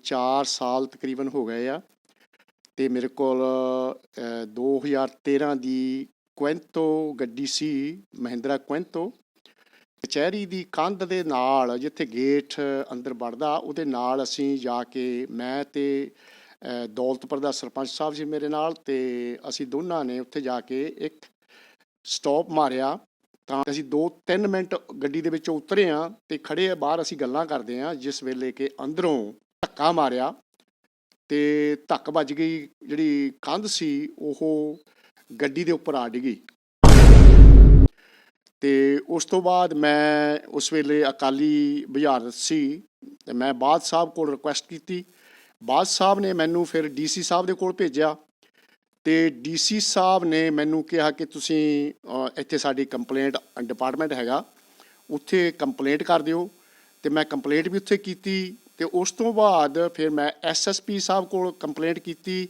4 ਸਾਲ ਤਕਰੀਬਨ ਹੋ ਗਏ ਆ ਤੇ ਮੇਰੇ ਕੋਲ ਅ, 2013 ਦੀ ਕੁਐਂਟੋ ਗੱਡੀ ਸੀ ਮਹਿੰਦਰਾ ਕੁਐਂਟੋ ਕਚਹਿਰੀ ਦੀ ਕੰਧ ਦੇ ਨਾਲ ਜਿੱਥੇ ਗੇਟ ਅੰਦਰ ਵੜਦਾ ਉਹਦੇ ਨਾਲ ਅਸੀਂ ਜਾ ਕੇ ਮੈਂ ਤੇ ਦੌਲਤਪੁਰ ਦਾ ਸਰਪੰਚ ਸਾਹਿਬ ਸੀ ਮੇਰੇ ਨਾਲ ਤੇ ਅਸੀਂ ਦੋਨਾਂ ਨੇ ਉੱਥੇ ਜਾ ਕੇ ਇੱਕ ਸਟਾਪ ਮਾਰਿਆ। ਤਾਂ ਅਸੀਂ 2-3 ਮਿੰਟ ਗੱਡੀ ਦੇ ਵਿੱਚੋਂ ਉਤਰੇ ਆ ਤੇ ਖੜੇ ਆ ਬਾਹਰ ਅਸੀਂ ਗੱਲਾਂ ਕਰਦੇ ਆ ਜਿਸ ਵੇਲੇ ਕਿ ਅੰਦਰੋਂ ਧੱਕਾ ਮਾਰਿਆ ਤੇ ਧੱਕ ਵੱਜ ਗਈ, ਜਿਹੜੀ ਕੰਧ ਸੀ ਉਹ ਗੱਡੀ ਦੇ ਉੱਪਰ ਆ ਡਿੱਗੀ। ਤੇ ਉਸ ਤੋਂ ਬਾਅਦ ਮੈਂ ਉਸ ਵੇਲੇ ਅਕਾਲੀ ਬੁਝਾਰਤ ਸੀ ਤੇ ਮੈਂ ਬਾਦ ਸਾਹਿਬ ਕੋਲ ਰਿਕੁਐਸਟ ਕੀਤੀ। ਬਾਦ ਸਾਹਿਬ ਨੇ ਮੈਨੂੰ ਫਿਰ ਡੀਸੀ ਸਾਹਿਬ ਦੇ ਕੋਲ ਭੇਜਿਆ ਤੇ ਡੀਸੀ ਸਾਹਿਬ ਨੇ ਮੈਨੂੰ ਕਿਹਾ ਕਿ ਤੁਸੀਂ ਇੱਥੇ ਸਾਡੀ ਕੰਪਲੇਂਟ ਡਿਪਾਰਟਮੈਂਟ ਹੈਗਾ, ਉੱਥੇ ਕੰਪਲੇਂਟ ਕਰ ਦਿਓ। ਤੇ ਮੈਂ ਕੰਪਲੇਂਟ ਵੀ ਉੱਥੇ ਕੀਤੀ ਤੇ ਉਸ ਤੋਂ ਬਾਅਦ ਫਿਰ ਮੈਂ ਐਸਐਸਪੀ ਸਾਹਿਬ ਕੋਲ ਕੰਪਲੇਂਟ ਕੀਤੀ,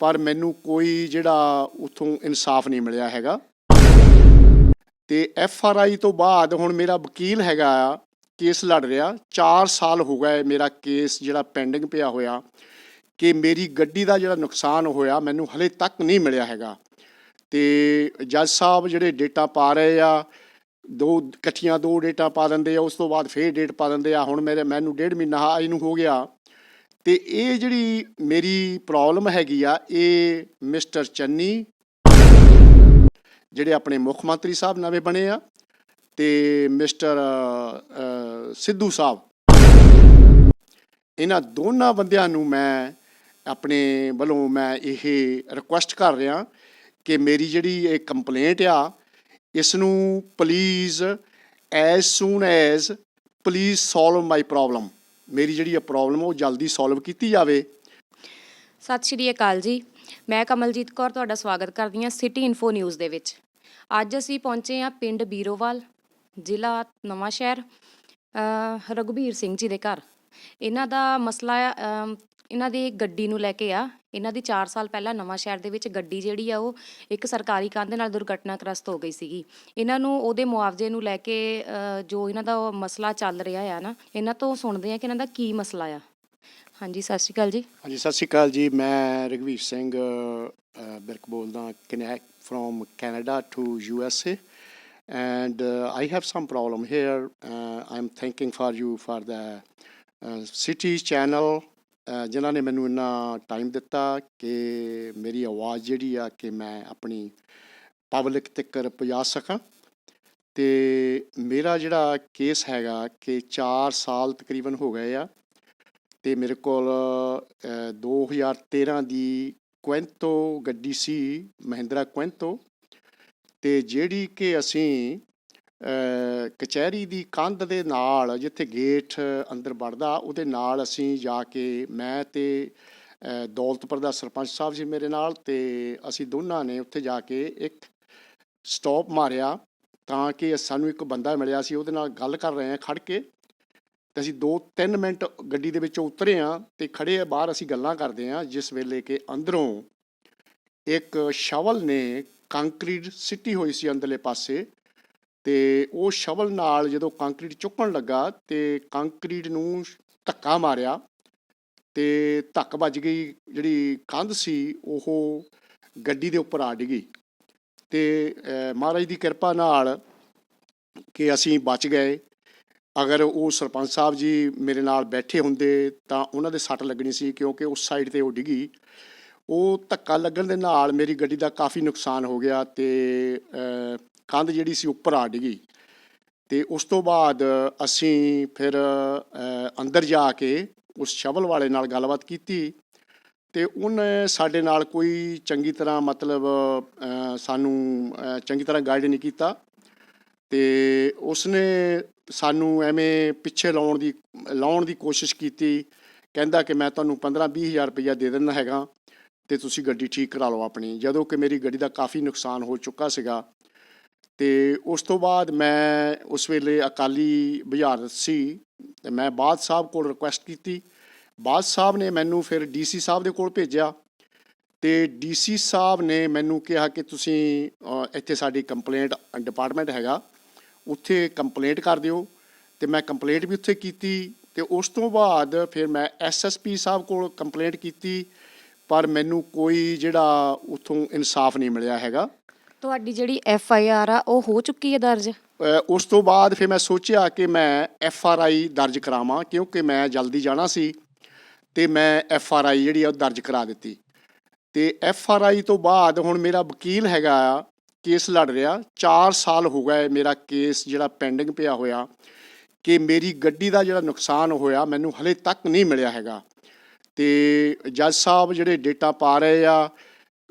ਪਰ ਮੈਨੂੰ ਕੋਈ ਜਿਹੜਾ ਉਥੋਂ ਇਨਸਾਫ ਨਹੀਂ ਮਿਲਿਆ ਹੈਗਾ। ਤੇ ਐਫ ਆਰ ਆਈ ਤੋਂ ਬਾਅਦ ਹੁਣ ਮੇਰਾ ਵਕੀਲ ਹੈਗਾ ਆ, ਕੇਸ ਲੜ ਰਿਹਾ। 4 ਸਾਲ ਹੋ ਗਏ ਮੇਰਾ ਕੇਸ ਜਿਹੜਾ ਪੈਂਡਿੰਗ ਪਿਆ ਹੋਇਆ, ਕਿ ਮੇਰੀ ਗੱਡੀ ਦਾ ਜਿਹੜਾ ਨੁਕਸਾਨ ਹੋਇਆ, ਮੈਨੂੰ ਹਲੇ ਤੱਕ ਨਹੀਂ ਮਿਲਿਆ ਹੈਗਾ। ਤੇ ਜੱਜ ਸਾਹਿਬ ਜਿਹੜੇ ਡੇਟਾ ਪਾ ਰਹੇ ਆ ਦੋ ਇਕੱਠੀਆਂ ਦੋ ਡੇਟਾ ਪਾ ਦਿੰਦੇ ਆ, ਉਸ ਤੋਂ ਬਾਅਦ ਫੇਰ ਡੇਟ ਪਾ ਦਿੰਦੇ ਆ। ਹੁਣ ਮੇਰੇ, ਮੈਨੂੰ ਡੇਢ ਮਹੀਨਾ ਆਈ ਨੂੰ ਹੋ ਗਿਆ। ਤੇ ਇਹ ਜਿਹੜੀ ਮੇਰੀ ਪ੍ਰੋਬਲਮ ਹੈਗੀ ਆ, ਇਹ ਮਿਸਟਰ ਚੰਨੀ ਜਿਹੜੇ ਆਪਣੇ ਮੁੱਖ ਮੰਤਰੀ ਸਾਹਿਬ ਨਵੇਂ ਬਣੇ ਆ ਤੇ ਮਿਸਟਰ ਸਿੱਧੂ ਸਾਹਿਬ। ਇਹਨਾਂ ਦੋਨਾਂ ਬੰਦਿਆਂ ਨੂੰ ਮੈਂ ਆਪਣੇ ਵੱਲੋਂ ਮੈਂ ਇਹ ਰਿਕੁਐਸਟ ਕਰ ਰਿਹਾ ਕਿ ਮੇਰੀ ਜਿਹੜੀ ਇਹ ਕੰਪਲੇਂਟ ਆ ਇਸ ਨੂੰ please as soon as please solve my problem ਮੇਰੀ ਜਿਹੜੀ ਇਹ ਪ੍ਰੋਬਲਮ ਉਹ ਜਲਦੀ ਸੋਲਵ ਕੀਤੀ ਜਾਵੇ। ਸਤਿ ਸ਼੍ਰੀ ਅਕਾਲ ਜੀ। ਮੈਂ ਕਮਲਜੀਤ ਕੌਰ ਤੁਹਾਡਾ ਸਵਾਗਤ ਕਰਦੀ ਹਾਂ ਸਿਟੀ ਇਨਫੋ ਨਿਊਜ਼ ਦੇ ਵਿੱਚ। ਅੱਜ ਅਸੀਂ ਪਹੁੰਚੇ ਹਾਂ ਪਿੰਡ ਬੀਰੋਵਾਲ ਜ਼ਿਲ੍ਹਾ ਨਵਾਂ ਸ਼ਹਿਰ ਅ, ਸਿੰਘ ਜੀ ਦੇ ਘਰ। ਇਹਨਾਂ ਦਾ ਮਸਲਾ ਅ, ਇਹਨਾਂ ਦੀ ਗੱਡੀ ਨੂੰ ਲੈ ਕੇ ਆ। ਇਹਨਾਂ ਦੀ 4 ਸਾਲ ਪਹਿਲਾਂ ਨਵਾਂ ਸ਼ਹਿਰ ਦੇ ਵਿੱਚ ਗੱਡੀ ਜਿਹੜੀ ਆ ਉਹ ਇੱਕ ਸਰਕਾਰੀ ਕੰਧ ਨਾਲ ਦੁਰਘਟਨਾਗ੍ਰਸਤ ਹੋ ਗਈ ਸੀਗੀ। ਇਹਨਾਂ ਨੂੰ ਉਹਦੇ ਮੁਆਵਜ਼ੇ ਨੂੰ ਲੈ ਕੇ ਜੋ ਇਹਨਾਂ ਦਾ ਉਹ ਮਸਲਾ ਚੱਲ ਰਿਹਾ ਆ ਨਾ ਇਹਨਾਂ ਤੋਂ ਸੁਣਦੇ ਆ ਕਿ ਇਹਨਾਂ ਦਾ ਕੀ ਮਸਲਾ ਆ। ਹਾਂਜੀ ਸਤਿ ਸ਼੍ਰੀ ਅਕਾਲ ਜੀ। ਹਾਂਜੀ ਸਤਿ ਸ਼੍ਰੀ ਅਕਾਲ ਜੀ। ਮੈਂ ਰਘਵੀਰ ਸਿੰਘ ਅ, ਬਿਰਕ ਬੋਲਦਾ connect from Canada to U S A and uh, I have some problem here. Uh, I'm thanking for you for the uh, city channel ਜਿਨ੍ਹਾਂ ਨੇ ਮੈਨੂੰ ਇੰਨਾ ਟਾਈਮ ਦਿੱਤਾ ਕਿ ਮੇਰੀ ਆਵਾਜ਼ ਜਿਹੜੀ ਆ ਕਿ ਮੈਂ ਆਪਣੀ ਪਬਲਿਕ ਤੱਕ ਪਹੁੰਚਾ ਸਕਾਂ। ਤੇ ਮੇਰਾ ਜਿਹੜਾ ਕੇਸ ਹੈਗਾ ਕਿ 4 ਸਾਲ ਤਕਰੀਬਨ ਹੋ ਗਏ ਆ ਤੇ ਮੇਰੇ ਕੋਲ ਅ, 2013 ਦੀ ਕੁਐਂਟੋ ਗੱਡੀ ਸੀ ਮਹਿੰਦਰਾ ਕੁਐਂਟੋ ਤੇ ਜਿਹੜੀ ਕਿ ਅਸੀਂ ਕਚਹਿਰੀ ਦੀ ਕੰਧ ਦੇ ਨਾਲ, ਜਿੱਥੇ ਗੇਟ ਅੰਦਰ ਵੜਦਾ, ਉਹਦੇ ਨਾਲ ਅਸੀਂ ਜਾ ਕੇ ਮੈਂ ਤੇ ਦੌਲਤਪੁਰ ਦਾ ਸਰਪੰਚ ਸਾਹਿਬ ਸੀ ਮੇਰੇ ਨਾਲ ਤੇ ਅਸੀਂ ਦੋਨਾਂ ਨੇ ਉੱਥੇ ਜਾ ਕੇ ਇੱਕ ਸਟਾਪ ਮਾਰਿਆ ਤਾਂ ਕਿ ਸਾਨੂੰ ਇੱਕ ਬੰਦਾ ਮਿਲਿਆ ਸੀ, ਉਹਦੇ ਨਾਲ ਗੱਲ ਕਰ ਰਹੇ ਹਾਂ, ਖੜ ਕੇ। ਤੇ ਅਸੀਂ 2-3 ਮਿੰਟ ਗੱਡੀ ਦੇ ਵਿੱਚੋਂ ਉਤਰੇ ਆ ਤੇ ਖੜੇ ਆ, ਬਾਹਰ ਅਸੀਂ ਗੱਲਾਂ ਕਰਦੇ ਆ ਜਿਸ ਵੇਲੇ ਕਿ ਅੰਦਰੋਂ ਇੱਕ ਸ਼ਵਲ ਨੇ ਕੰਕਰੀਟ ਸਿੱਟੀ ਹੋਈ ਸੀ ਅੰਦਰਲੇ ਪਾਸੇ। ਤੇ ਉਹ ਸ਼ਵਲ ਨਾਲ ਜਦੋਂ ਕੰਕਰੀਟ ਚੁੱਕਣ ਲੱਗਾ ਤੇ ਕੰਕਰੀਟ ਨੂੰ ਧੱਕਾ ਮਾਰਿਆ ਤੇ ਧੱਕ ਵੱਜ ਗਈ, ਜਿਹੜੀ ਕੰਧ ਸੀ ਉਹ ਗੱਡੀ ਦੇ ਉੱਪਰ ਆ ਡਿੱਗੀ। ਤੇ ਮਹਾਰਾਜ ਦੀ ਕਿਰਪਾ ਨਾਲ ਕਿ ਅਸੀਂ ਬਚ ਗਏ। ਅਗਰ ਉਹ ਸਰਪੰਚ ਸਾਹਿਬ ਜੀ ਮੇਰੇ ਨਾਲ ਬੈਠੇ ਹੁੰਦੇ ਤਾਂ ਉਹਨਾਂ ਦੇ ਸੱਟ ਲੱਗਣੀ ਸੀ ਕਿਉਂਕਿ ਉਸ ਸਾਈਡ ਤੇ ਉਹ ਡਿੱਗੀ। ਉਹ ਧੱਕਾ ਲੱਗਣ ਦੇ ਨਾਲ ਮੇਰੀ ਗੱਡੀ ਦਾ ਕਾਫੀ ਨੁਕਸਾਨ ਹੋ ਗਿਆ ਤੇ ਕੰਧ ਜਿਹੜੀ ਸੀ ਉੱਪਰ ਆ ਡਿੱਗੀ। ਤੇ ਉਸ ਤੋਂ ਬਾਅਦ ਅਸੀਂ ਫਿਰ ਅੰਦਰ ਜਾ ਕੇ ਉਸ ਸ਼ਵਲ ਵਾਲੇ ਨਾਲ ਗੱਲਬਾਤ ਕੀਤੀ ਤੇ ਉਹਨੇ ਸਾਡੇ ਨਾਲ ਕੋਈ ਚੰਗੀ ਤਰ੍ਹਾਂ ਮਤਲਬ ਸਾਨੂੰ ਚੰਗੀ ਤਰ੍ਹਾਂ ਗਾਈਡ ਨਹੀਂ ਕੀਤਾ ਤੇ ਉਸਨੇ ਸਾਨੂੰ ਐਵੇਂ ਪਿੱਛੇ ਲਾਉਣ ਦੀ ਲਾਉਣ ਦੀ ਕੋਸ਼ਿਸ਼ ਕੀਤੀ, ਕਹਿੰਦਾ ਕਿ ਮੈਂ ਤੁਹਾਨੂੰ 15-20 ਹਜ਼ਾਰ ਰੁਪਈਆ ਦੇ ਦਿੰਦਾ ਹੈਗਾ ਤੇ ਤੁਸੀਂ ਗੱਡੀ ਠੀਕ ਕਰਾ ਲਓ ਆਪਣੀ। ਜਦੋਂ ਕਿ ਮੇਰੀ ਗੱਡੀ ਦਾ ਕਾਫੀ ਨੁਕਸਾਨ ਹੋ ਚੁੱਕਾ ਸੀਗਾ ਤੇ ਉਸ ਤੋਂ ਬਾਅਦ ਮੈਂ ਉਸ ਵੇਲੇ ਅਕਾਲੀ ਬੁਝਾਰਤ ਸੀ ਤੇ ਮੈਂ ਬਾਦ ਸਾਹਿਬ ਕੋਲ ਰਿਕੁਐਸਟ ਕੀਤੀ। ਬਾਦ ਸਾਹਿਬ ਨੇ ਮੈਨੂੰ ਫਿਰ ਡੀਸੀ ਸਾਹਿਬ ਦੇ ਕੋਲ ਭੇਜਿਆ ਤੇ ਡੀਸੀ ਸਾਹਿਬ ਨੇ ਮੈਨੂੰ ਕਿਹਾ ਕਿ ਤੁਸੀਂ ਇੱਥੇ ਸਾਡੀ ਕੰਪਲੇਂਟ ਡਿਪਾਰਟਮੈਂਟ ਹੈਗਾ, ਉੱਥੇ ਕੰਪਲੇਂਟ ਕਰ ਦਿਓ। ਤੇ ਮੈਂ ਕੰਪਲੇਂਟ ਵੀ ਉੱਥੇ ਕੀਤੀ ਤੇ ਉਸ ਤੋਂ ਬਾਅਦ ਫਿਰ ਮੈਂ ਐਸਐਸਪੀ ਸਾਹਿਬ ਕੋਲ ਕੰਪਲੇਂਟ ਕੀਤੀ, ਪਰ ਮੈਨੂੰ ਕੋਈ ਜਿਹੜਾ ਉਥੋਂ ਇਨਸਾਫ ਨਹੀਂ ਮਿਲਿਆ ਹੈਗਾ। ਤੁਹਾਡੀ ਜਿਹੜੀ ਐਫ ਆਈ ਆਰ ਆ ਉਹ ਹੋ ਚੁੱਕੀ ਹੈ ਦਰਜ? ਅ, ਉਸ ਤੋਂ ਬਾਅਦ ਫਿਰ ਮੈਂ ਸੋਚਿਆ ਕਿ ਮੈਂ ਐਫ ਆਰ ਆਈ ਦਰਜ ਕਰਾਵਾਂ ਕਿਉਂਕਿ ਮੈਂ ਜਲਦੀ ਜਾਣਾ ਸੀ ਤੇ ਮੈਂ ਐਫ ਆਰ ਆਈ ਜਿਹੜੀ ਆ ਉਹ ਦਰਜ ਕਰਾ ਦਿੱਤੀ। ਤੇ ਐਫ ਆਰ ਆਈ ਤੋਂ ਬਾਅਦ ਹੁਣ ਮੇਰਾ ਵਕੀਲ ਹੈਗਾ ਆ ਕੇਸ ਲੜ ਰਿਹਾ। 4 ਸਾਲ ਹੋ ਗਏ ਮੇਰਾ ਕੇਸ ਜਿਹੜਾ ਪੈਂਡਿੰਗ ਪਿਆ ਹੋਇਆ ਕਿ ਮੇਰੀ ਗੱਡੀ ਦਾ ਜਿਹੜਾ ਨੁਕਸਾਨ ਹੋਇਆ ਮੈਨੂੰ ਹਲੇ ਤੱਕ ਨਹੀਂ ਮਿਲਿਆ ਹੈਗਾ। ਤੇ ਜੱਜ ਸਾਹਿਬ ਜਿਹੜੇ ਡੇਟਾ ਪਾ ਰਹੇ ਆ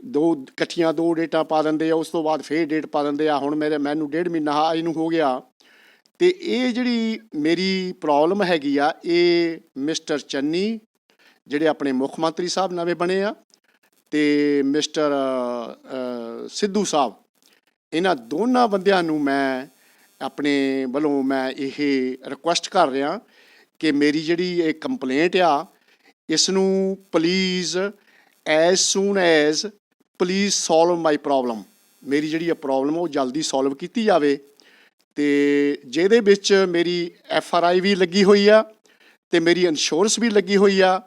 ਦੋ ਇਕੱਠੀਆਂ ਦੋ ਡੇਟਾਂ ਪਾ ਦਿੰਦੇ ਆ, ਉਸ ਤੋਂ ਬਾਅਦ ਫੇਰ ਡੇਟ ਪਾ ਦਿੰਦੇ ਆ। ਹੁਣ ਮੇਰੇ, ਮੈਨੂੰ ਡੇਢ ਮਹੀਨਾ ਆ ਇਹਨੂੰ ਹੋ ਗਿਆ। ਤੇ ਇਹ ਜਿਹੜੀ ਮੇਰੀ ਪ੍ਰੋਬਲਮ ਹੈਗੀ ਆ, ਇਹ ਮਿਸਟਰ ਚੰਨੀ, ਜਿਹੜੇ ਆਪਣੇ ਮੁੱਖ ਮੰਤਰੀ ਸਾਹਿਬ ਨਵੇਂ ਬਣੇ ਆ, ਤੇ ਮਿਸਟਰ ਸਿੱਧੂ ਸਾਹਿਬ, ਇਹਨਾਂ ਦੋਨਾਂ ਬੰਦਿਆਂ ਨੂੰ ਮੈਂ ਆਪਣੇ ਵੱਲੋਂ ਮੈਂ ਇਹ ਰਿਕੁਐਸਟ ਕਰ ਰਿਹਾ ਕਿ ਮੇਰੀ ਜਿਹੜੀ ਇਹ ਕੰਪਲੇਂਟ ਆ, ਇਸ ਨੂੰ please as soon as please solve my problem ਮੇਰੀ ਜਿਹੜੀ ਇਹ ਪ੍ਰੋਬਲਮ ਉਹ ਜਲਦੀ ਸੋਲਵ ਕੀਤੀ ਜਾਵੇ ਤੇ ਜਿਹਦੇ ਵਿੱਚ ਮੇਰੀ ਐਫ ਆਰ ਆਈ ਵੀ ਲੱਗੀ ਹੋਈ ਆ ਤੇ ਮੇਰੀ ਇੰਸ਼ੋਰੈਂਸ ਵੀ ਲੱਗੀ ਹੋਈ ਆ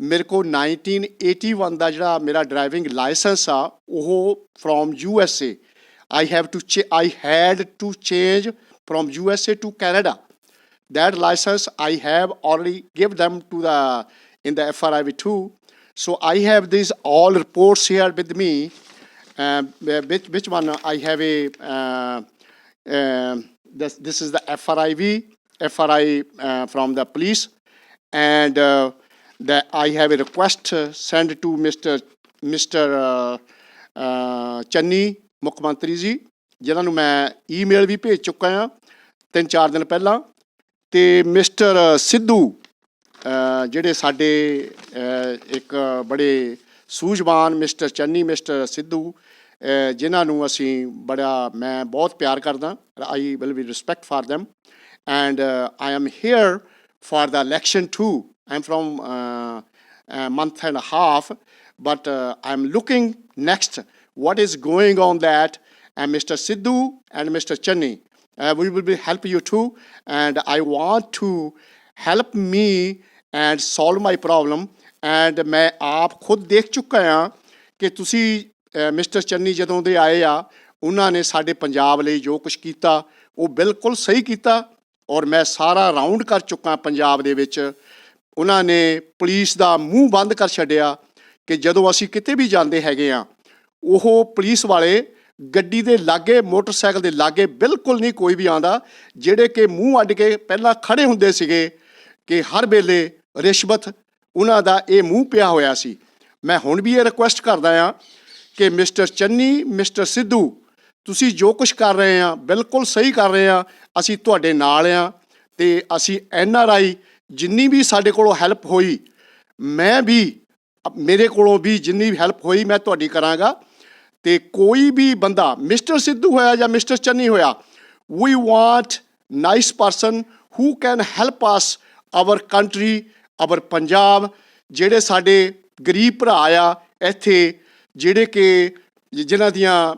ਮੇਰੇ ਕੋਲ 1981 ਦਾ ਜਿਹੜਾ ਮੇਰਾ ਡਰਾਈਵਿੰਗ ਲਾਇਸੈਂਸ ਆ, ਉਹ from U S A I I have to ch- I had to change from USA to Canada. That license I have already give them to the, in the FRIV too. So I have these all reports here with me. Um, which which one I have a uh, um, this this is the FRIV FRI uh, from the police and uh, that I have a request uh, sent to Mr. Mr. Uh, uh, Channi ਮੁੱਖ ਮੰਤਰੀ ਜੀ ਜਿਨ੍ਹਾਂ ਨੂੰ ਮੈਂ email ਵੀ ਭੇਜ ਚੁੱਕਾ ਹਾਂ ਤਿੰਨ ਚਾਰ ਦਿਨ ਪਹਿਲਾਂ ਤੇ ਮਿਸਟਰ ਸਿੱਧੂ ਅ, ਜਿਹੜੇ ਸਾਡੇ ਅ, ਇੱਕ ਬੜੇ ਸੂਝਵਾਨ ਮਿਸਟਰ ਚੰਨੀ ਮਿਸਟਰ ਸਿੱਧੂ ਅ, ਜਿਨ੍ਹਾਂ ਨੂੰ ਅਸੀਂ ਬੜਾ ਮੈਂ ਬਹੁਤ ਪਿਆਰ ਕਰਦਾ I will be respect for them and uh, I am here for the election too. I'm from uh, a month and a half, but uh, I'm looking next what is going on that. And Mr. Sidhu and Mr. Channi, uh, we will be help you too. And I want to help me and solve my problem and ਮੈਂ ਆਪ ਖੁਦ ਦੇਖ ਚੁੱਕਾ ਹਾਂ ਕਿ ਤੁਸੀਂ mister Channi ਜਦੋਂ ਦੇ ਆਏ ਆ, ਉਹਨਾਂ ਨੇ ਸਾਡੇ ਪੰਜਾਬ ਲਈ ਜੋ ਕੁਝ ਕੀਤਾ, ਉਹ ਬਿਲਕੁਲ ਸਹੀ ਕੀਤਾ, ਔਰ ਮੈਂ ਸਾਰਾ ਰਾਉਂਡ ਕਰ ਚੁੱਕਾ ਪੰਜਾਬ ਦੇ ਵਿੱਚ। ਉਹਨਾਂ ਨੇ ਪੁਲਿਸ ਦਾ ਮੂੰਹ ਬੰਦ ਕਰ ਛੱਡਿਆ ਕਿ ਜਦੋਂ ਅਸੀਂ ਕਿਤੇ ਵੀ ਜਾਂਦੇ ਹੈਗੇ ਆ ਉਹ ਪੁਲਿਸ ਵਾਲੇ ਗੱਡੀ ਦੇ ਲਾਗੇ, ਮੋਟਰਸਾਈਕਲ ਦੇ ਲਾਗੇ ਬਿਲਕੁਲ ਨਹੀਂ ਕੋਈ ਵੀ ਆਂਦਾ ਜਿਹੜੇ ਕਿ ਮੂੰਹ ਅੱਡ ਕੇ ਪਹਿਲਾਂ ਖੜੇ ਹੁੰਦੇ ਸੀਗੇ ਕਿ ਹਰ ਵੇਲੇ ਰਿਸ਼ਵਤ, ਉਹਨਾਂ ਦਾ ਇਹ ਮੂੰਹ ਪਿਆ ਹੋਇਆ ਸੀ। ਮੈਂ ਹੁਣ ਵੀ ਇਹ ਰਿਕੁਐਸਟ ਕਰਦਾ ਆ ਕਿ ਮਿਸਟਰ ਚੰਨੀ, ਮਿਸਟਰ ਸਿੱਧੂ, ਤੁਸੀਂ ਜੋ ਕੁਝ ਕਰ ਰਹੇ ਆ ਬਿਲਕੁਲ ਸਹੀ ਕਰ ਰਹੇ ਆ ਅਸੀਂ ਤੁਹਾਡੇ ਨਾਲ ਆ ਤੇ ਅਸੀਂ ਐਨ ਆਰ ਆਈ ਜਿੰਨੀ ਵੀ ਸਾਡੇ ਕੋਲੋਂ ਹੈਲਪ ਹੋਈ, ਮੈਂ ਵੀ, ਮੇਰੇ ਕੋਲੋਂ ਵੀ ਜਿੰਨੀ ਵੀ ਹੈਲਪ ਹੋਈ ਮੈਂ ਤੁਹਾਡੀ ਕਰਾਂਗਾ ਤੇ ਕੋਈ ਵੀ ਬੰਦਾ, ਮਿਸਟਰ ਸਿੱਧੂ ਹੋਇਆ ਜਾਂ ਮਿਸਟਰ ਚੰਨੀ ਹੋਇਆ we want nice person who can help us our country ਅਬਰ Punjab ਜਿਹੜੇ ਸਾਡੇ ਗਰੀਬ ਭਰਾ ਆ, ਇੱਥੇ ਜਿਹੜੇ ਕਿ ਜਿਨ੍ਹਾਂ ਦੀਆਂ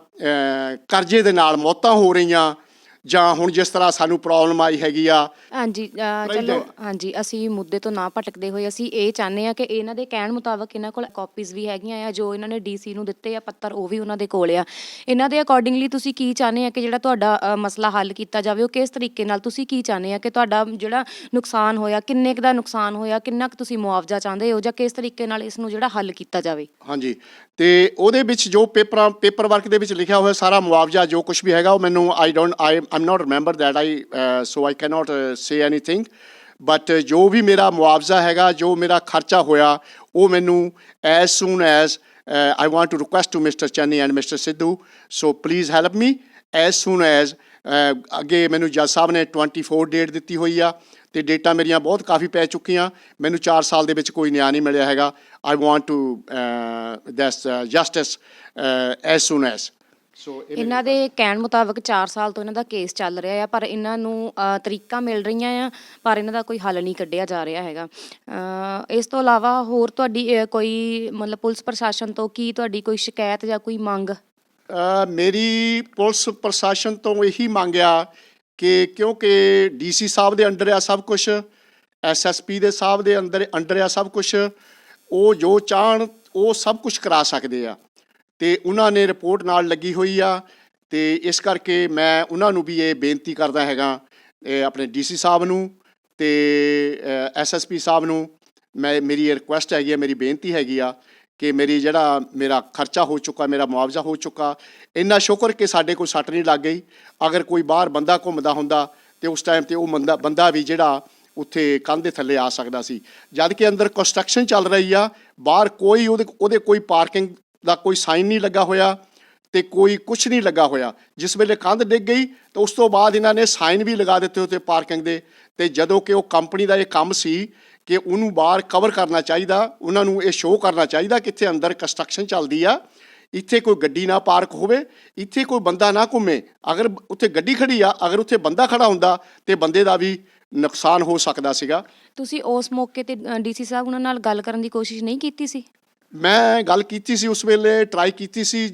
ਕਰਜ਼ੇ ਦੇ ਨਾਲ ਮੌਤਾਂ ਹੋ ਰਹੀਆਂ ਜਾਂ ਹੁਣ ਜਿਸ ਤਰ੍ਹਾਂ ਸਾਨੂੰ ਪ੍ਰੋਬਲਮ ਆਈ ਹੈਗੀ ਆ। ਹਾਂਜੀ ਅਹ ਚਲੋ ਹਾਂਜੀ ਅਸੀਂ ਮੁੱਦੇ ਤੋਂ ਨਾ ਭਟਕਦੇ ਹੋਏ ਅਸੀਂ ਇਹ ਚਾਹੁੰਦੇ ਆ ਕਿ ਇਹਨਾਂ ਦੇ ਕਹਿਣ ਮੁਤਾਬਕ ਇਹਨਾਂ ਕੋਲ ਕਾਪੀਜ਼ ਵੀ ਹੈਗੀਆਂ ਆ ਜੋ ਇਹਨਾਂ ਨੇ ਡੀਸੀ ਨੂੰ ਦਿੱਤੇ ਆ ਪੱਤਰ ਉਹ ਵੀ ਉਹਨਾਂ ਦੇ ਕੋਲ ਆ। ਇਹਨਾਂ ਦੇ ਅਕੋਰਡਿੰਗਲੀ ਤੁਸੀਂ ਕੀ ਚਾਹੁੰਦੇ ਆ ਕਿ ਜਿਹੜਾ ਤੁਹਾਡਾ ਮਸਲਾ ਹੱਲ ਕੀਤਾ ਜਾਵੇ ਉਹ ਕਿਸ ਤਰੀਕੇ ਨਾਲ ਤੁਸੀਂ ਕੀ ਚਾਹੁੰਦੇ ਆ ਕਿ ਤੁਹਾਡਾ ਜਿਹੜਾ ਨੁਕਸਾਨ ਹੋਇਆ ਕਿੰਨੇ ਕੁ ਦਾ ਨੁਕਸਾਨ ਹੋਇਆ ਕਿੰਨਾ ਕੁ ਤੁਸੀਂ ਮੁਆਵਜ਼ਾ ਚਾਹੁੰਦੇ ਹੋ ਜਾਂ ਕਿਸ ਤਰੀਕੇ ਨਾਲ ਇਸ ਨੂੰ ਜਿਹੜਾ ਹੱਲ ਕੀਤਾ ਜਾਵੇ? ਹਾਂਜੀ ਤੇ ਉਹਦੇ ਵਿੱਚ ਜੋ ਪੇਪਰਾਂ ਪੇਪਰ ਵਰਕ ਦੇ ਵਿੱਚ ਲਿਖਿਆ ਹੋਇਆ ਸਾਰਾ ਮੁਆਵਜ਼ਾ ਜੋ ਕੁਝ ਵੀ ਹੈਗਾ ਉਹ ਮੈਨੂੰ I don't I am not remember that I so I cannot say anything but ਜੋ ਵੀ ਮੇਰਾ ਮੁਆਵਜ਼ਾ ਹੈਗਾ, ਜੋ ਮੇਰਾ ਖਰਚਾ ਹੋਇਆ, ਉਹ ਮੈਨੂੰ as soon as I want to request to mister Channi and mister Sidhu so please help me as soon as ਅੱਗੇ ਮੈਨੂੰ ਜੱਜ ਸਾਹਿਬ ਨੇ 24 ਡੇਟ ਦਿੱਤੀ ਹੋਈ ਆ, ਤੇ ਡੇਟਾ ਮੇਰੀਆਂ ਬਹੁਤ ਕਾਫੀ ਪੈ ਚੁੱਕੀਆਂ। ਮੈਨੂੰ 4 ਸਾਲ ਦੇ ਵਿੱਚ ਕੋਈ ਨਿਆਂ ਨਹੀਂ ਮਿਲਿਆ ਹੈਗਾ। I want to this justice as soon as so ਇਹਨਾਂ ਦੇ ਕਹਿਣ ਮੁਤਾਬਕ 4 ਸਾਲ ਤੋਂ ਇਹਨਾਂ ਦਾ ਕੇਸ ਚੱਲ ਰਿਹਾ ਆ ਪਰ ਇਹਨਾਂ ਨੂੰ ਅ, ਤਰੀਕਾਂ ਮਿਲ ਰਹੀਆਂ ਆ ਪਰ ਇਹਨਾਂ ਦਾ ਕੋਈ ਹੱਲ ਨਹੀਂ ਕੱਢਿਆ ਜਾ ਰਿਹਾ ਹੈਗਾ। ਅ, ਇਸ ਤੋਂ ਇਲਾਵਾ ਹੋਰ ਤੁਹਾਡੀ ਅ, ਕੋਈ ਮਤਲਬ ਪੁਲਿਸ ਪ੍ਰਸ਼ਾਸਨ ਤੋਂ ਕੀ ਤੁਹਾਡੀ ਕੋਈ ਸ਼ਿਕਾਇਤ ਜਾਂ ਕੋਈ ਮੰਗ? ਅ, ਮੇਰੀ ਪੁਲਿਸ ਪ੍ਰਸ਼ਾਸਨ ਤੋਂ ਇਹੀ ਮੰਗਿਆ ਕਿ ਕਿਉਂਕਿ ਡੀਸੀ ਸਾਹਿਬ ਦੇ ਅੰਡਰ ਆ ਸਭ ਕੁਝ ਐਸਐਸਪੀ ਦੇ ਸਾਹਿਬ ਦੇ ਅੰਦਰ ਅੰਡਰ ਆ ਸਭ ਕੁਝ ਉਹ ਜੋ ਚਾਹਣ ਉਹ ਸਭ ਕੁਝ ਕਰਾ ਸਕਦੇ ਆ। ਤੇ ਉਹਨਾਂ ਨੇ ਰਿਪੋਰਟ ਨਾਲ ਲੱਗੀ ਹੋਈ ਆ ਤੇ ਇਸ ਕਰਕੇ ਮੈਂ ਉਹਨਾਂ ਨੂੰ ਵੀ ਇਹ ਬੇਨਤੀ ਕਰਦਾ ਹੈਗਾ, ਇਹ ਆਪਣੇ ਡੀਸੀ ਸਾਹਿਬ ਨੂੰ ਤੇ ਐਸਐਸਪੀ ਸਾਹਿਬ ਨੂੰ ਮੈਂ, ਮੇਰੀ ਇਹ ਰਿਕੁਐਸਟ ਹੈਗੀ ਆ, ਮੇਰੀ ਬੇਨਤੀ ਹੈਗੀ ਆ ਕਿ ਮੇਰੀ ਜਿਹੜਾ ਮੇਰਾ ਖਰਚਾ ਹੋ ਚੁੱਕਾ, ਮੇਰਾ ਮੁਆਵਜ਼ਾ ਹੋ ਚੁੱਕਾ, ਇੰਨਾ ਸ਼ੁਕਰ ਕਿ ਸਾਡੇ ਕੋਲ ਸੱਟ ਨਹੀਂ ਲੱਗ ਗਈ। ਅਗਰ ਕੋਈ ਬਾਹਰ ਬੰਦਾ ਘੁੰਮਦਾ ਹੁੰਦਾ ਤੇ ਉਸ ਟਾਈਮ ਤੇ ਉਹ ਬੰਦਾ ਬੰਦਾ ਵੀ ਜਿਹੜਾ ਉੱਥੇ ਕੰਧ ਦੇ ਥੱਲੇ ਆ ਸਕਦਾ ਸੀ। ਜਦ ਕਿ ਅੰਦਰ ਕੰਸਟਰਕਸ਼ਨ ਚੱਲ ਰਹੀ ਆ, ਬਾਹਰ ਕੋਈ ਉਹਦੇ ਉਹਦੇ ਕੋਈ ਪਾਰਕਿੰਗ ਦਾ ਕੋਈ ਸਾਈਨ ਨਹੀਂ ਲੱਗਾ ਹੋਇਆ ਤੇ ਕੋਈ ਕੁਝ ਨਹੀਂ ਲੱਗਾ ਹੋਇਆ। ਜਿਸ ਵੇਲੇ ਕੰਧ ਡਿੱਗ ਗਈ ਤਾਂ ਉਸ ਤੋਂ ਬਾਅਦ ਇਹਨਾਂ ਨੇ ਸਾਈਨ ਵੀ ਲਗਾ ਦਿੱਤੇ ਉੱਤੇ ਪਾਰਕਿੰਗ ਦੇ ਤੇ ਜਦੋਂ ਕਿ ਉਹ ਕੰਪਨੀ ਦਾ ਇਹ ਕੰਮ ਸੀ ਕਿ ਉਹਨੂੰ ਬਾਹਰ ਕਵਰ ਕਰਨਾ ਚਾਹੀਦਾ, ਉਹਨਾਂ ਨੂੰ ਇਹ ਸ਼ੋਅ ਕਰਨਾ ਚਾਹੀਦਾ ਕਿ ਇੱਥੇ ਅੰਦਰ ਕੰਸਟਰਕਸ਼ਨ ਚੱਲਦੀ ਆ, ਇੱਥੇ ਕੋਈ ਗੱਡੀ ਨਾ ਪਾਰਕ ਹੋਵੇ, ਇੱਥੇ ਕੋਈ ਬੰਦਾ ਨਾ ਘੁੰਮੇ। ਅਗਰ ਉੱਥੇ ਗੱਡੀ ਖੜੀ ਆ, ਅਗਰ ਉੱਥੇ ਬੰਦਾ ਖੜਾ ਹੁੰਦਾ ਤੇ ਬੰਦੇ ਦਾ ਵੀ ਨੁਕਸਾਨ ਹੋ ਸਕਦਾ ਸੀਗਾ। ਤੁਸੀਂ ਉਸ ਮੌਕੇ ਤੇ ਡੀਸੀ ਸਾਹਿਬ ਉਹਨਾਂ ਨਾਲ ਗੱਲ ਕਰਨ ਦੀ ਕੋਸ਼ਿਸ਼ ਨਹੀਂ ਕੀਤੀ ਸੀ? ਮੈਂ ਗੱਲ ਕੀਤੀ ਸੀ ਉਸ ਵੇਲੇ ਟਰਾਈ ਕੀਤੀ ਸੀ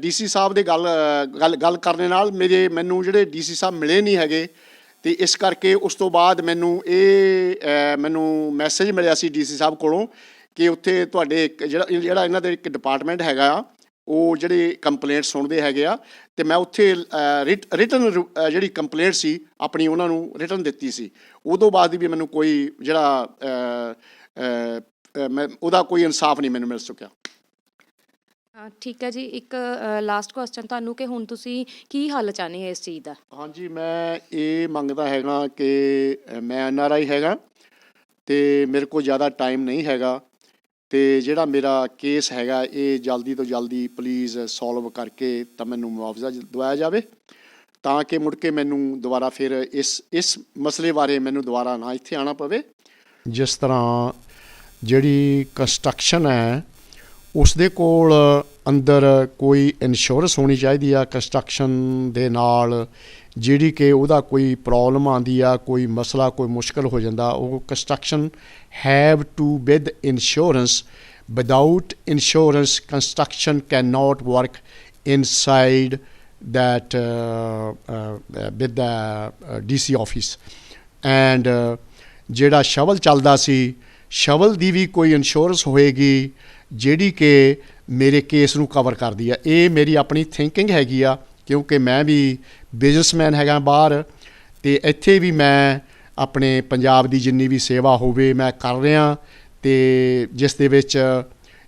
ਡੀਸੀ ਸਾਹਿਬ ਦੇ ਗੱਲ ਗੱਲ ਗੱਲ ਕਰਨ ਨਾਲ ਮੇਰੇ, ਮੈਨੂੰ ਜਿਹੜੇ ਡੀਸੀ ਸਾਹਿਬ ਮਿਲੇ ਨਹੀਂ ਹੈਗੇ ਤੇ ਇਸ ਕਰਕੇ ਉਸ ਤੋਂ ਬਾਅਦ ਮੈਨੂੰ ਇਹ ਮੈਨੂੰ ਮੈਸੇਜ ਮਿਲਿਆ ਸੀ ਡੀਸੀ ਸਾਹਿਬ ਕੋਲੋਂ ਕਿ ਉੱਥੇ ਤੁਹਾਡੇ ਇੱਕ ਜਿਹੜਾ ਜਿਹੜਾ ਇਹਨਾਂ ਦੇ ਇੱਕ ਡਿਪਾਰਟਮੈਂਟ ਹੈਗਾ ਆ, ਉਹ ਜਿਹੜੇ ਕੰਪਲੇਂਟ ਸੁਣਦੇ ਹੈਗੇ ਆ ਤੇ ਮੈਂ ਉੱਥੇ ਰਿਟਨ ਜਿਹੜੀ ਕੰਪਲੇਂਟ ਸੀ, ਆਪਣੀ ਉਹਨਾਂ ਨੂੰ ਰਿਟਨ ਦਿੱਤੀ ਸੀ। ਉਦੋਂ ਬਾਅਦ ਵੀ ਮੈਨੂੰ ਕੋਈ ਜਿਹੜਾ ਮੈਂ ਉਹਦਾ ਕੋਈ ਇਨਸਾਫ ਨਹੀਂ ਮੈਨੂੰ ਮਿਲ ਸਕਿਆ। ਠੀਕ ਹੈ ਜੀ ਇੱਕ ਲਾਸਟ ਕੁਐਸਚਨ ਤੁਹਾਨੂੰ ਕਿ ਹੁਣ ਤੁਸੀਂ ਕੀ ਹੱਲ ਚਾਹੁੰਦੇ ਹੋ ਇਸ ਚੀਜ਼ ਦਾ? ਹਾਂਜੀ ਮੈਂ ਇਹ ਮੰਗਦਾ ਹੈਗਾ ਕਿ ਮੈਂ ਐਨ ਆਰ ਆਈ ਹੈਗਾ ਤੇ ਮੇਰੇ ਕੋਲ ਜ਼ਿਆਦਾ ਟਾਈਮ ਨਹੀਂ ਹੈਗਾ ਤੇ ਜਿਹੜਾ ਮੇਰਾ ਕੇਸ ਹੈਗਾ ਇਹ ਜਲਦੀ ਤੋਂ ਜਲਦੀ ਪਲੀਜ਼ ਸੋਲਵ ਕਰਕੇ ਤਾਂ ਮੈਨੂੰ ਮੁਆਵਜ਼ਾ ਦਿਵਾਇਆ ਜਾਵੇ ਤਾਂ ਕਿ ਮੁੜ ਕੇ ਮੈਨੂੰ ਦੁਬਾਰਾ ਫਿਰ ਇਸ ਇਸ ਮਸਲੇ ਬਾਰੇ ਮੈਨੂੰ ਦੁਬਾਰਾ ਨਾ ਇੱਥੇ ਆਣਾ ਪਵੇ। ਜਿਸ ਤਰ੍ਹਾਂ ਜਿਹੜੀ ਕੰਸਟਰਕਸ਼ਨ ਹੈ ਉਸ ਦੇ ਕੋਲ ਅੰਦਰ ਕੋਈ ਇੰਸ਼ੋਰੈਂਸ ਹੋਣੀ ਚਾਹੀਦੀ ਆ ਕੰਸਟਰਕਸ਼ਨ ਦੇ ਨਾਲ ਜਿਹੜੀ ਕਿ ਉਹਦਾ ਕੋਈ ਪ੍ਰੋਬਲਮ ਆਂਦੀ ਆ ਕੋਈ ਮਸਲਾ ਕੋਈ ਮੁਸ਼ਕਲ ਹੋ ਜਾਂਦਾ ਉਹ construction have to with insurance without insurance construction can not work inside that uh, uh, uh, with the uh, DC office. And uh, ਜਿਹੜਾ ਸ਼ਵਲ ਚੱਲਦਾ ਸੀ ਸ਼ਵਲ ਦੀ ਵੀ ਕੋਈ ਇੰਸ਼ੋਰੈਂਸ ਹੋਏਗੀ ਜਿਹੜੀ ਕਿ ਮੇਰੇ ਕੇਸ ਨੂੰ ਕਵਰ ਕਰਦੀ ਆ। ਇਹ ਮੇਰੀ ਆਪਣੀ ਥਿੰਕਿੰਗ ਹੈਗੀ ਆ ਕਿਉਂਕਿ ਮੈਂ ਵੀ ਬਿਜ਼ਨਸਮੈਨ ਹੈਗਾ ਬਾਹਰ ਤੇ ਇੱਥੇ ਵੀ ਮੈਂ ਆਪਣੇ ਪੰਜਾਬ ਦੀ ਜਿੰਨੀ ਵੀ ਸੇਵਾ ਹੋਵੇ ਮੈਂ ਕਰ ਰਿਹਾ ਤੇ ਜਿਸ ਦੇ ਵਿੱਚ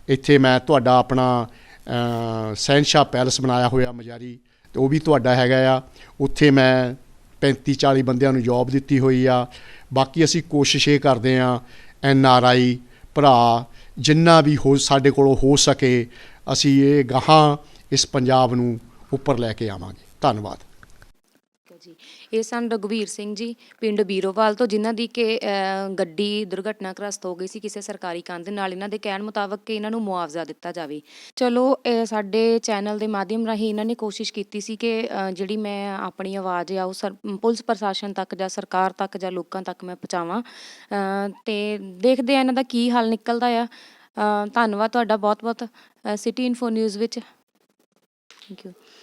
ਇੱਥੇ ਮੈਂ ਤੁਹਾਡਾ ਆਪਣਾ ਅ, ਸੈਨਸ਼ਾ ਪੈਲਸ ਬਣਾਇਆ ਹੋਇਆ ਮਜਾਰੀ ਤੇ ਉਹ ਵੀ ਤੁਹਾਡਾ ਹੈਗਾ ਆ। ਉੱਥੇ ਮੈਂ 35 40 ਬੰਦਿਆਂ ਨੂੰ ਜੌਬ ਦਿੱਤੀ ਹੋਈ ਆ। ਬਾਕੀ ਅਸੀਂ ਕੋਸ਼ਿਸ਼ ਇਹ ਕਰਦੇ ਆ ਐਨ ਆਰ ਆਈ ਭਰਾ ਜਿੰਨਾ ਵੀ ਹੋ, ਸਾਡੇ ਕੋਲੋਂ ਹੋ ਸਕੇ, ਅਸੀਂ ਇਹ ਗਾਹਾਂ ਇਸ ਪੰਜਾਬ ਨੂੰ ਉੱਪਰ ਲੈ ਕੇ ਆਵਾਂਗੇ। ਧੰਨਵਾਦ। ਇਹ ਸਨ ਰਘਵੀਰ ਸਿੰਘ ਜੀ ਪਿੰਡ ਬੀਰੋਵਾਲ ਤੋਂ ਜਿਨ੍ਹਾਂ ਦੀ ਕਿ ਗੱਡੀ ਦੁਰਘਟਨਾਗ੍ਰਸਤ ਹੋ ਗਈ ਸੀ ਕਿਸੇ ਸਰਕਾਰੀ ਕੰਧ ਨਾਲ। ਇਹਨਾਂ ਦੇ ਕਹਿਣ ਮੁਤਾਬਕ ਕਿ ਇਹਨਾਂ ਨੂੰ ਮੁਆਵਜ਼ਾ ਦਿੱਤਾ ਜਾਵੇ। ਚਲੋ ਸਾਡੇ ਚੈਨਲ ਦੇ ਮਾਧਿਅਮ ਰਾਹੀਂ ਇਹਨਾਂ ਨੇ ਕੋਸ਼ਿਸ਼ ਕੀਤੀ ਸੀ ਕਿ ਜਿਹੜੀ ਮੈਂ ਆਪਣੀ ਆਵਾਜ਼ ਆ ਉਹ ਸਰ- ਪੁਲਿਸ ਪ੍ਰਸ਼ਾਸਨ ਤੱਕ ਜਾਂ ਸਰਕਾਰ ਤੱਕ ਜਾਂ ਲੋਕਾਂ ਤੱਕ ਮੈਂ ਪਹੁੰਚਾਵਾਂ। ਅ, ਤੇ ਦੇਖਦੇ ਆ ਇਹਨਾਂ ਦਾ ਕੀ ਹੱਲ ਨਿਕਲਦਾ ਆ। ਧੰਨਵਾਦ ਤੁਹਾਡਾ ਬਹੁਤ ਬਹੁਤ ਸਿਟੀ ਇਨਫੋ ਨਿਊਜ਼ ਵਿੱਚ। Thank you